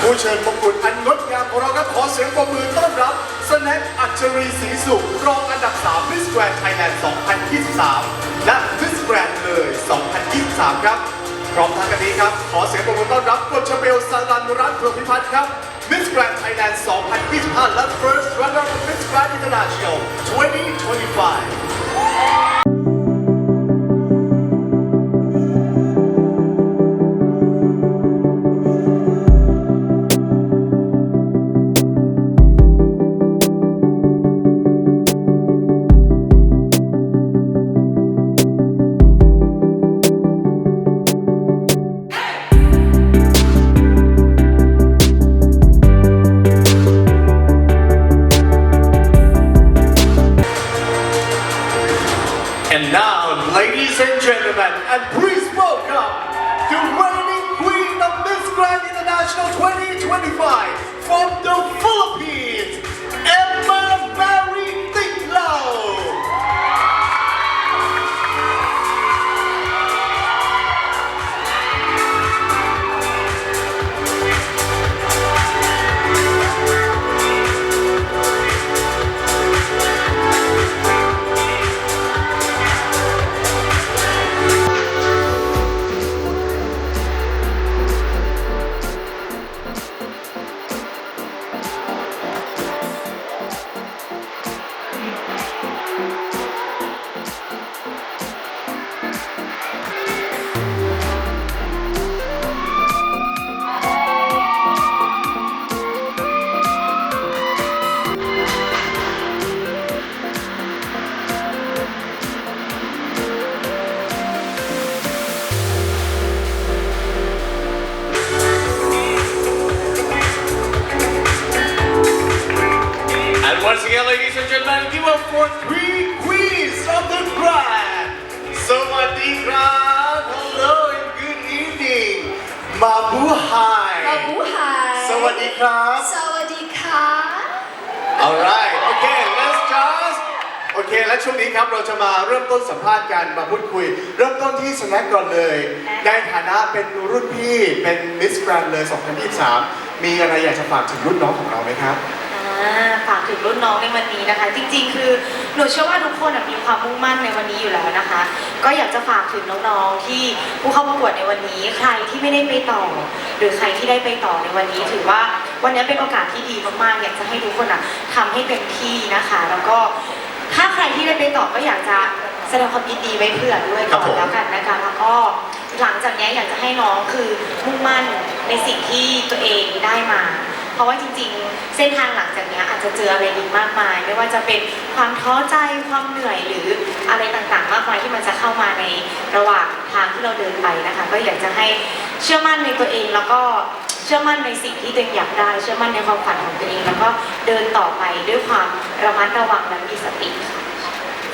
ผู้เชิญมงกุฎอันงดงามของเราครับขอเสียงปรบมือต้อนรับสแน็คอัจฉรีศรีสุขรองอันดับ3 Miss Grand Thailand 2023 และ Miss Grand เลย 2023 ครับพร้อมทั้งกันนี้ครับ ขอเสียงปรบมือต้อนรับกฎชเบลสลันรัตน์พรพิพัฒน์ครับ Miss Grand Thailand 2025 และ First Runner Miss Grand International 2025 ladies and gentlemen, and once again, ladies and gentlemen, give up for three queens of the grand. Sawadee-krab. Hello and good evening. Mabuhay. มาบูหายสวัสดีครับสวัสดีค่ะ Alright, okay, let's just โอเค และช่วงนี้ครับเราจะมาเริ่มต้นสัมภาษณ์กันมาพูดคุย เริ่มต้นที่สแน็คก่อนเลย ในฐานะเป็นรุ่นพี่เป็นมิสแกรนเลย 2023 มีอะไรอยากจะฝากถึงรุ่นน้องของเราไหมครับอ่า ฝากถึงรุ่นน้องในวันนี้นะคะ จริง ๆ คือหนูเชื่อว่าทุกคนอะมีความมุ่งมั่นในวันนี้อยู่แล้วนะคะ ก็อยากจะฝากถึงน้องๆที่ผู้เข้าประกวดในวันนี้ ใครที่ไม่ได้ไปต่อ หรือใครที่ได้ไปต่อในวันนี้ ถือว่าวันนี้เป็นโอกาสที่ดีมากๆ อยากจะให้ทุกคนอะทำให้เต็มที่นะคะ แล้วก็ถ้าใครที่ได้ไปต่อก็อยากจะแสดงความยินดีไว้เผื่อด้วยครัก่บอผมนแล้วกันนะคะ แล้วก็หลังจากนี้อยากจะให้น้องคือมุ่งมั่นในสิ่งที่ตัวเองได้มา เพราะว่าจริงๆ เส้นทางหลังจากนี้อาจจะเจออะไรอีกมากมาย ไม่ว่าจะเป็นความท้อใจความเหนื่อยหรืออะไรต่างๆ มากมายที่มันจะเข้ามาในระหว่างทางที่เราเดินไปนะคะ ก็อยากจะให้เชื่อมั่นในตัวเองแล้วก็เชื่อมั่นในสิ่งที่ตัวเองอยากได้ เชื่อมั่นในความฝันของตัวเอง แล้วก็เดินต่อไปด้วยความระมัดระวังและมีสติค่ะ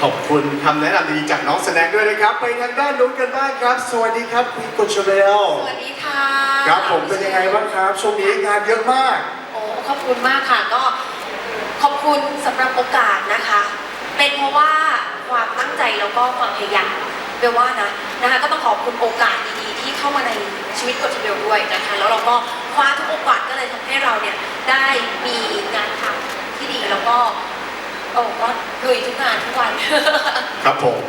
ขอบคุณคำแนะนำดีๆจากน้องสแน็คด้วยนะครับ ไปทางด้านนู้นกันบ้างครับ สวัสดีครับคุณกฎชเบลสวัสดีค่ะครับผมเป็นยังไงบ้างครับ ช่วงนี้งานเยอะมาก โอ้ขอบคุณมากค่ะก็ขอบคุณสำหรับโอกาสนะคะ เป็นเพราะว่าความตั้งใจแล้วก็ความพยายามเบลว่านะนะคะก็ต้องขอบคุณโอกาสดีๆ ที่เข้ามาในชีวิตกฎเบลด้วยนะคะแล้วเราก็คว้าทุกโอกาสก็เลยทำให้เราเนี่ยได้มีงานทำที่ดีแล้วก็ โอ้ก็ลุยทุกงานทุกวัน ครับผม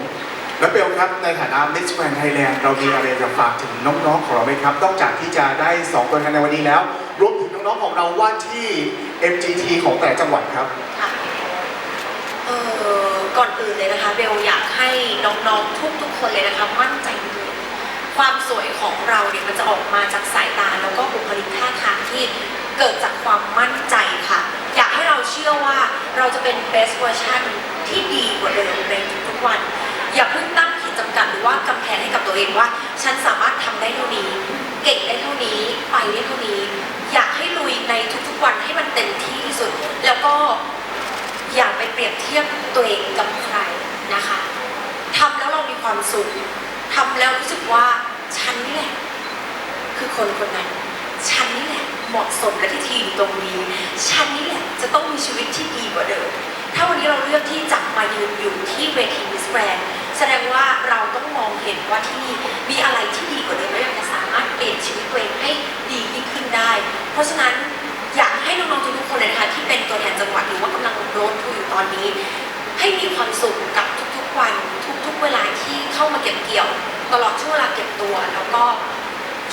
แล้วเบลครับในฐานะ Miss Grand Thailand เรามีอะไรจะฝากถึงน้องๆของเราไหมครับนอกจากที่จะได้2ตัวแทนในวันนี้แล้ว รวมถึงน้องๆของเราว่าที่ MGT ของแต่ละจังหวัดครับ ค่ะเอ่อก่อนอื่นเลยนะคะเบลอยากให้น้องๆทุกๆคนเลยนะคะมั่นใจในตัวเองความสวยของเราเนี่ยมันจะออกมาจากสายตาแล้วก็บุคลิกท่าทางที่เกิดจากความมั่นใจค่ะอยากให้ เราเชื่อว่าเราจะเป็น best version ที่ดีกว่าเดิมในทุกๆวัน อย่าเพิ่งตั้งขีดจำกัดหรือว่ากำแพงให้กับตัวเองว่า ฉันสามารถทำได้เท่านี้ เก่งได้เท่านี้ ไปได้เท่านี้ อยากให้ลุยในทุกๆวันให้มันเต็มที่ที่สุด แล้วก็อย่าไปเปรียบเทียบตัวเองกับใครนะคะทำแล้วเรามีความสุขทำแล้วรู้สึกว่าฉันนี่แหละคือคนคนนั้น ฉันนี่แหละ เหมาะสมและที่จะอยู่ตรงนี้ ฉันนี่แหละจะต้องมีชีวิตที่ดีกว่าเดิม ถ้าวันนี้เราเลือกที่จะมายืนอยู่ที่เวทีมิสแกรนแสดงว่าเราต้องมองเห็นว่าที่นี่มีอะไรที่ดีกว่าเดิมและจะสามารถเปลี่ยนชีวิตตัวเองให้ดียิ่งขึ้นได้ เพราะฉะนั้นอยากให้น้องๆทุกคนเลยนะคะที่เป็นตัวแทนจังหวัดหรือว่ากำลังโรดทูอยู่ตอนนี้ ให้มีความสุขกับทุกๆวัน ทุกๆเวลาที่เข้ามาเก็บเกี่ยว ตลอดช่วงเวลาเก็บตัวแล้วก็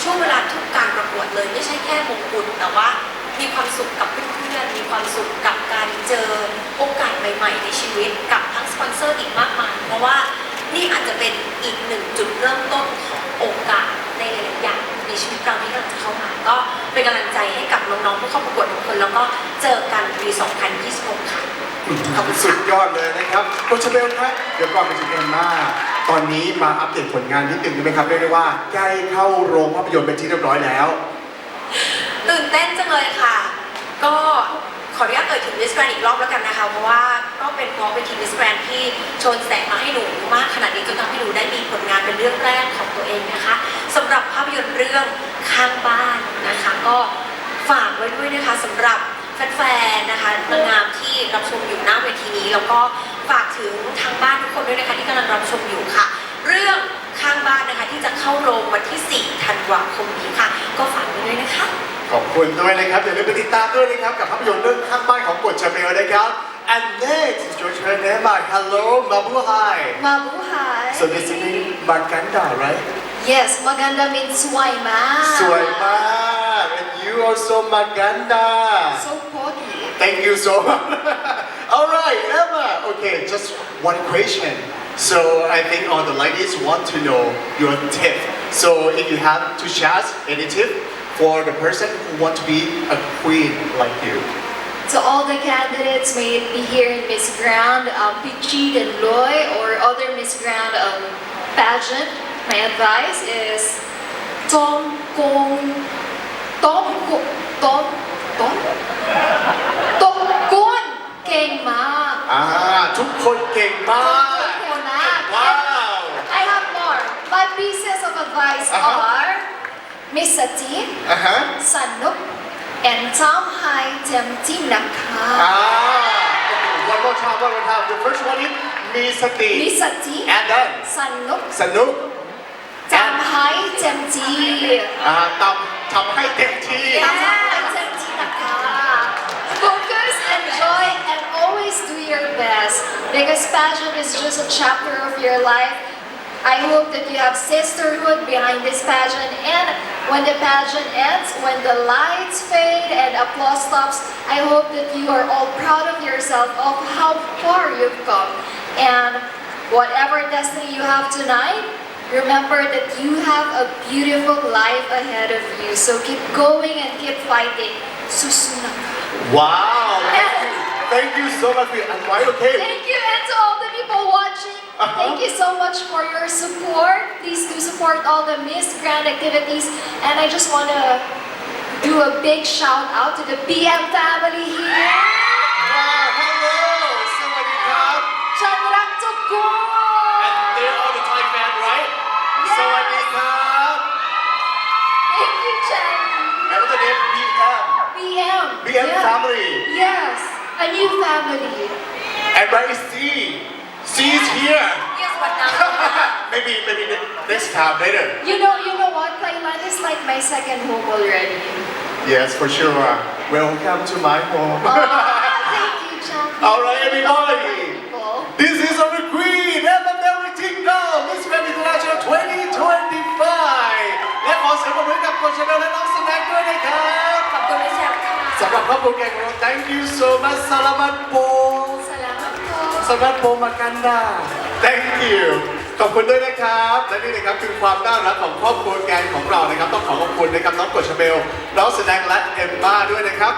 ช่วงเวลาทุกการประกวดเลย ไม่ใช่แค่มงกุฎแต่ว่ามีความสุขกับเพื่อนๆมีความสุขกับการเจอโอกาสใหม่ๆในชีวิตกับทั้งสปอนเซอร์อีกมากมายเพราะว่านี่อาจจะเป็นอีกหนึ่งจุดเริ่มต้นของโอกาสในหลายๆอย่างในชีวิตเราที่กำลังจะเข้ามา ก็เป็นกำลังใจให้กับน้องๆผู้เข้าประกวดทุกคนแล้วก็เจอกันปี 2026 ค่ะ ขอบคุณค่ะสุดยอดเลยนะครับโคชเบลครับเดี๋ยวก่อนไปถึงเอ็มมา ตอนนี้มาอัปเดตผลงานนิดนึงได้ไหมครับเรียกได้ว่าใกล้เข้าโรงภาพยนตร์เป็นที่เรียบร้อยแล้ว ตื่นเต้นจังเลยค่ะ ก็ขออนุญาตเอ่ยถึงมิสแกรนอีกรอบแล้วกันนะคะ เพราะว่าก็เป็นเพราะเป็นทีมิสแกรนที่โชนแสงมาให้หนูมากขนาดนี้จนทำให้หนูได้มีผลงานเป็นเรื่องแรกของตัวเองนะคะสำหรับภาพยนตร์เรื่องข้างบ้านนะคะ ก็ฝากไว้ด้วยนะคะสำหรับแฟนๆนะคะนางงามที่รับชมอยู่หน้าเวทีนี้แล้วก็ ถึงทางบ้านทุกคนด้วยนะคะที่กำลังรับชมอยู่ค่ะ เรื่องข้างบ้านนะคะที่จะเข้าโรงวันที่ 4 ธันวาคมนี้ค่ะ ก็ฝากไว้ด้วยนะคะ ขอบคุณด้วยนะครับอย่าลืมไปติดตามด้วยนะครับกับภาพยนตร์เรื่องข้างบ้านของกฎชาเบลนะครับ and next is your turn Emma hello Mabu hi Mabuhay. so this is Maganda right yes, maganda means สวยมาก สวยมาก and you also Maganda So porky. Thank you so much. Okay, just one question. So I think all the ladies want to know your tip. So if you have to share any tip for the person who want to be a queen like you. To all the candidates, may be here in Miss Grand, um, Pichit and Loy, or other Miss Grand um, pageant, my advice is Tom Kong, Tom Ko- Tom, Tom, Tom Kon King Ma. อ่าทุกคนเก่งมาก King Ma. ว้าว I have more. My pieces of advice Uh-huh. are Miss Sati, อ่าฮะ Sanuk, and Tom Hai Tem Tinaka. อ่า one more time one more time the first one is มีสติ Miss Sati, and then Sanuk, สนุก Tam Hai Tem Ti. อ่าทำทำให้เต็มที่ Because passion is just a chapter of your life. I hope that you have sisterhood behind this pageant and when the pageant ends, when the lights fade and applause stops, I hope that you are all proud of yourself of how far you've come. And whatever destiny you have tonight, remember that you have a beautiful life ahead of you. So keep going and keep fighting. Susunaka. Wow Thank you so much. Am right okay. Thank you and to all the people watching. Uh -huh. Thank you so much for your support. Please do support all the Miss Grand activities. And I just want to do a big shout out to the BM family here. And they're all the Thai right? So I Thank you, name, BM. BM. BM yeah. family. A new family. And see. she? is here. Yes, but now. maybe, maybe next time later. You know, you know what? Thailand is like my second home already. Yes, for sure. Welcome to my home. Oh, thank you, Chuck. All right, everybody. This is on the green and the very tingle. Miss Grand International 2025. Let's all celebrate that for Chanel ค่ะสำหรับครอบครัวแกงของเรา thank you so much สลามัตโป Salamat po. สำหรับโปมากันดา thank you ขอบคุณด้วยนะครับ และนี่นะครับคือความน่ารักของครอบครัวแกงของเรานะครับ ต้องขอขอบคุณนะครับน้องกฎชเบลน้องสแน็คและเอมมาด้วยนะครับ